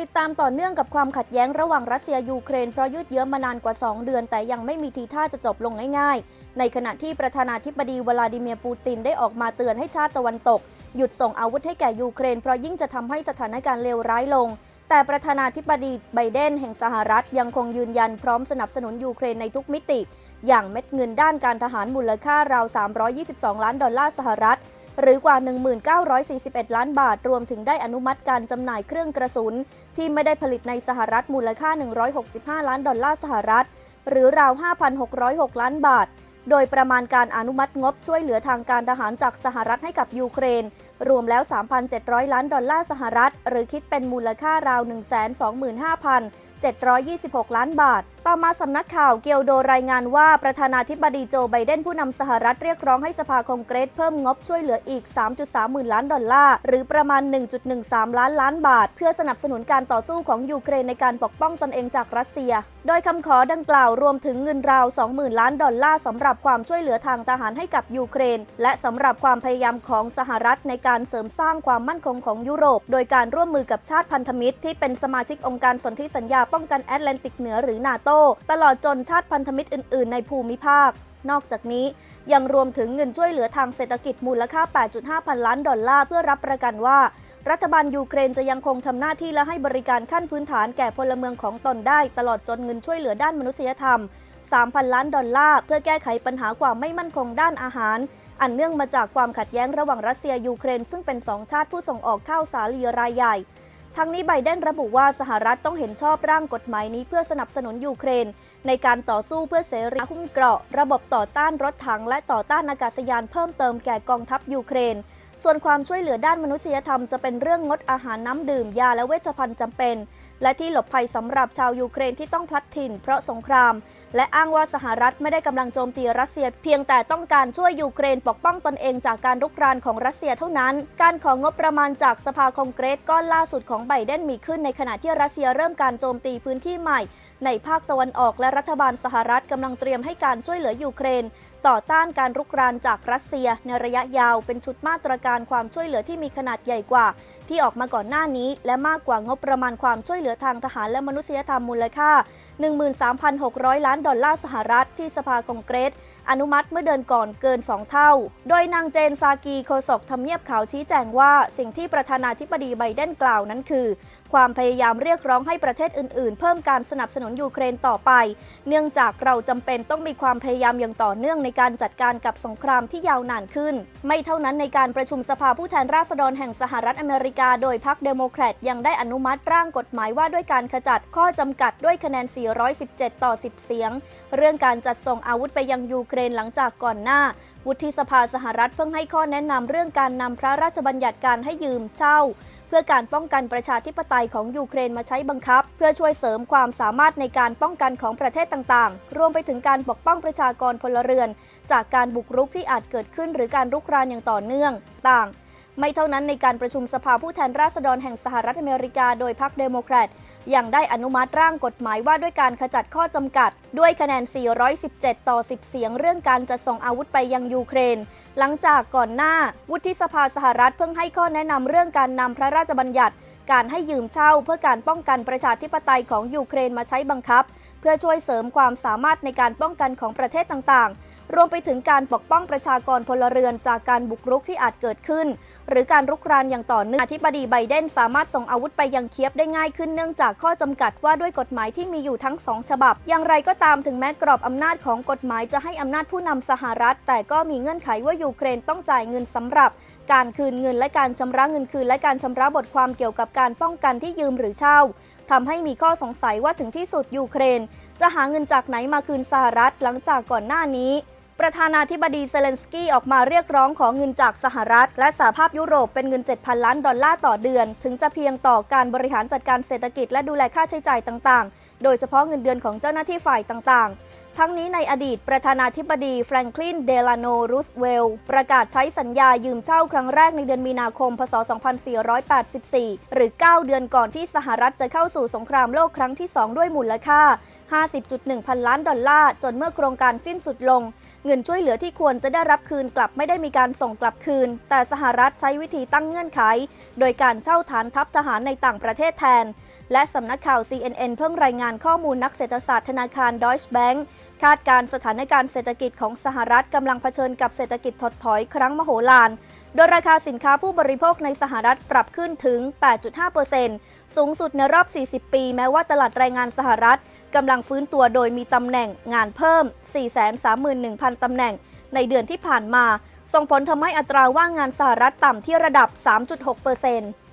ติดตามต่อเนื่องกับความขัดแย้งระหว่างรัสเซียยูเครนเพราะยืดเยื้อมานานกว่า 2 เดือน แต่ยังไม่มีทีท่าจะจบลงง่ายๆ ในขณะที่ประธานาธิบดีวลาดิเมียร์ปูตินได้ออกมาเตือนให้ชาติตะวันตก หยุดส่งอาวุธให้แก่ยูเครนเพราะยิ่งจะทำให้สถานการณ์เลวร้ายลง แต่ประธานาธิบดีไบเดนแห่งสหรัฐยังคงยืนยันพร้อมสนับสนุนยูเครนในทุกมิติ อย่างเม็ดเงินด้านการทหารมูลค่าราว 322 ล้านดอลลาร์สหรัฐ หรือกว่า 1941 ล้านบาท รวมถึงได้อนุมัติการจำหน่ายเครื่องกระสุน ที่ไม่ได้ผลิตในสหรัฐมูลค่า 165 ล้านดอลลาร์สหรัฐ หรือราว 5,606 ล้านบาท โดยประมาณการอนุมัติงบช่วยเหลือทางการทหารจากสหรัฐให้กับยูเครน รวมแล้ว 3,700 ล้านดอลลาร์สหรัฐ หรือคิดเป็นมูลค่าราว 125,726 ล้านบาทต่อมาสำนักข่าวเกียวโดรายงานว่าประธานาธิบดีโจไบเดนผู้นำสหรัฐเรียกร้องให้สภาคองเกรสเพิ่มงบช่วยเหลืออีก 3.3 หมื่นล้านดอลลาร์ หรือประมาณ 1.13 ล้านล้านบาท เพื่อสนับสนุนการต่อสู้ของยูเครนในการปกป้องตนเองจากรัสเซีย โดยคำขอดังกล่าวรวมถึงเงินราว 20,000 ล้านดอลลาร์สำหรับความช่วยเหลือทางทหารให้กับยูเครน และสำหรับความพยายามของสหรัฐในการเสริมสร้างความมั่นคงของยุโรป โดยการร่วมมือกับชาติพันธมิตรที่เป็นสมาชิกองค์การสนธิสัญญาป้องกันแอตแลนติกเหนือหรือนาโตตลอดจนชาติพันธมิตรอื่น ๆ ในภูมิภาค นอกจากนี้ยังรวมถึงเงินช่วยเหลือทางเศรษฐกิจมูลค่า 8.5 พันล้านดอลลาร์เพื่อรับประกันว่า รัฐบาลยูเครนจะยังคงทำหน้าที่และให้บริการขั้นพื้นฐานแก่พลเมืองของตนได้ ตลอดจนเงินช่วยเหลือด้านมนุษยธรรม 3,000 ล้านดอลลาร์เพื่อแก้ไขปัญหาความไม่มั่นคงด้านอาหาร อันเนื่องมาจากความขัดแย้งระหว่างรัสเซียยูเครน ซึ่งเป็นสองชาติผู้ส่งออกข้าวสาลีรายใหญ่ ทั้งนี้ไบเดนระบุว่าสหรัฐต้องเห็นชอบร่างกฎหมายนี้เพื่อสนับสนุนยูเครน ในการต่อสู้เพื่อเสรีหุ้มเกราะ ระบบต่อต้านรถถังและต่อต้านอากาศยานเพิ่มเติมแก่กองทัพยูเครน ส่วนความช่วยเหลือด้านมนุษยธรรมจะเป็นเรื่องงดอาหารน้ำดื่มยาและเวชภัณฑ์จำเป็น และที่หลบภัยสำหรับชาวยูเครนที่ต้องพลัดถิ่นเพราะสงคราม และอ้างว่าสหรัฐไม่ได้กำลังโจมตีรัสเซีย เพียงแต่ต้องการช่วยยูเครนปกป้องตนเองจากการรุกรานของรัสเซียเท่านั้น การของงบประมาณจากสภาคองเกรสก้อนล่าสุดของไบเดนมีขึ้นในขณะที่รัสเซียเริ่มการโจมตีพื้นที่ใหม่ ในภาคตะวันออกและรัฐบาลสหรัฐกำลังเตรียมให้การช่วยเหลือยูเครน ต่อต้านการรุกรานจากรัสเซียในระยะยาวเป็นชุดมาตรการความช่วยเหลือที่มีขนาดใหญ่กว่า ที่ออกมาก่อนหน้านี้ และมากกว่างบประมาณความช่วยเหลือทางทหารและมนุษยธรรมมูลค่า 13,600 ล้านดอลลาร์สหรัฐที่สภาคองเกรส อนุมัติเมื่อเดือนก่อนเกิน 2 เท่า โดยนางเจนซากีโฆษกทำเนียบขาวชี้แจงว่า สิ่งที่ประธานาธิบดีไบเดนกล่าวนั้นคือ ความพยายามเรียกร้องให้ประเทศอื่นๆ เพิ่มการสนับสนุนยูเครนต่อไป เนื่องจากเราจำเป็นต้องมีความพยายามอย่างต่อเนื่องในการจัดการกับสงครามที่ยาวนานขึ้น ไม่เท่านั้นในการประชุมสภาผู้แทนราษฎรแห่งสหรัฐอเมริกา โดยพรรคเดโมแครตยังได้อนุมัติร่างกฎหมายว่าด้วยการขจัดข้อจำกัดด้วยคะแนน 417 ต่อ 10 เสียง เรื่องการจัดส่งอาวุธไปยังยูเครนหลังจากก่อนหน้า วุฒิสภาสหรัฐเพิ่งให้ข้อแนะนำเรื่องการนำพระราชบัญญัติการให้ยืมเช่า เพื่อการป้องกันประชาธิปไตยของยูเครนมาใช้บังคับ เพื่อช่วยเสริมความสามารถในการป้องกันของประเทศต่างๆ รวมไปถึงการปกป้องประชากรพลเรือน จากการบุกรุกที่อาจเกิดขึ้นหรือการรุกรานอย่างต่อเนื่องต่าง ไม่เท่านั้นในการประชุมสภาผู้แทนราษฎรแห่งสหรัฐอเมริกาโดยพรรคเดโมแครตยังได้อนุมัติร่างกฎหมายว่าด้วยการขจัดข้อจำกัด ด้วยคะแนน 417 ต่อ 10 เสียง เรื่องการจัดส่งอาวุธไปยังยูเครน หลังจากก่อนหน้า วุฒิสภาสหรัฐเพิ่งให้ข้อแนะนำเรื่องการนำพระราชบัญญัติ การให้ยืมเช่าเพื่อการป้องกันประชาธิปไตยของยูเครนมาใช้บังคับ เพื่อช่วยเสริมความสามารถในการป้องกันของประเทศต่างๆ รวมไปถึงการปกป้องประชากรพลเรือนจากการบุกรุกที่อาจเกิดขึ้น หรือการรุกรานอย่างต่อเนื่องอธิบดีไบเดนสามารถส่งอาวุธไปยังเคียบได้ง่ายขึ้นเนื่องจากข้อจำกัดว่าด้วยกฎหมายที่มีอยู่ทั้งสองฉบับ อย่างไรก็ตามถึงแม้กรอบอำนาจของกฎหมายจะให้อำนาจผู้นำสหรัฐ แต่ก็มีเงื่อนไขว่ายูเครนต้องจ่ายเงินสำหรับการคืนเงินและการชำระเงินคืน และการชำระบทความเกี่ยวกับการป้องกันที่ยืมหรือเช่าทำให้มีข้อสงสัยว่าถึงที่สุดยูเครน จะหาเงินจากไหนมาคืนสหรัฐหลังจากก่อนหน้านี้ ประธานาธิบดีเซเลนสกี้ออกมาเรียกร้องขอเงินจากสหรัฐ และสหภาพยุโรปเป็นเงิน 7,000 ล้านดอลลาร์ต่อเดือน ถึงจะเพียงต่อการบริหารจัดการเศรษฐกิจและดูแลค่าใช้จ่ายต่างๆ โดยเฉพาะเงินเดือนของเจ้าหน้าที่ฝ่ายต่างๆทั้งนี้ในอดีตประธานาธิบดีแฟรงคลิน เดลาโน รูสเวลประกาศใช้สัญญายืมเช่าครั้งแรกในเดือนมีนาคม พศ 2484 หรือ 9 เดือนก่อนที่สหรัฐจะเข้าสู่สงครามโลกครั้งที่ 2 ด้วยมูลค่า 50.1 พันล้านดอลลาร์ จนเมื่อโครงการสิ้นสุดลง เงินช่วยเหลือที่ควรจะได้รับคืนกลับไม่ได้มีการส่งกลับคืน แต่สหรัฐใช้วิธีตั้งเงื่อนไข โดยการเช่าฐานทัพทหารในต่างประเทศแทน และสำนักข่าว CNN เพิ่งรายงานข้อมูลนักเศรษฐศาสตร์ธนาคาร Deutsche Bank คาดการณ์สถานการณ์เศรษฐกิจของสหรัฐกำลังเผชิญกับเศรษฐกิจถดถอยครั้งมโหฬารโดยราคาสินค้าผู้บริโภคในสหรัฐปรับขึ้นถึง 8.5%สูงสุดในรอบ 40 ปี แม้ว่าตลาดแรงงานสหรัฐ กำลังฟื้นตัวโดยมีตำแหน่งงานเพิ่ม 431,000 ตำแหน่ง ในเดือนที่ผ่านมา ส่งผลทำให้อัตราว่างงานสหรัฐต่ำที่ระดับ 3.6%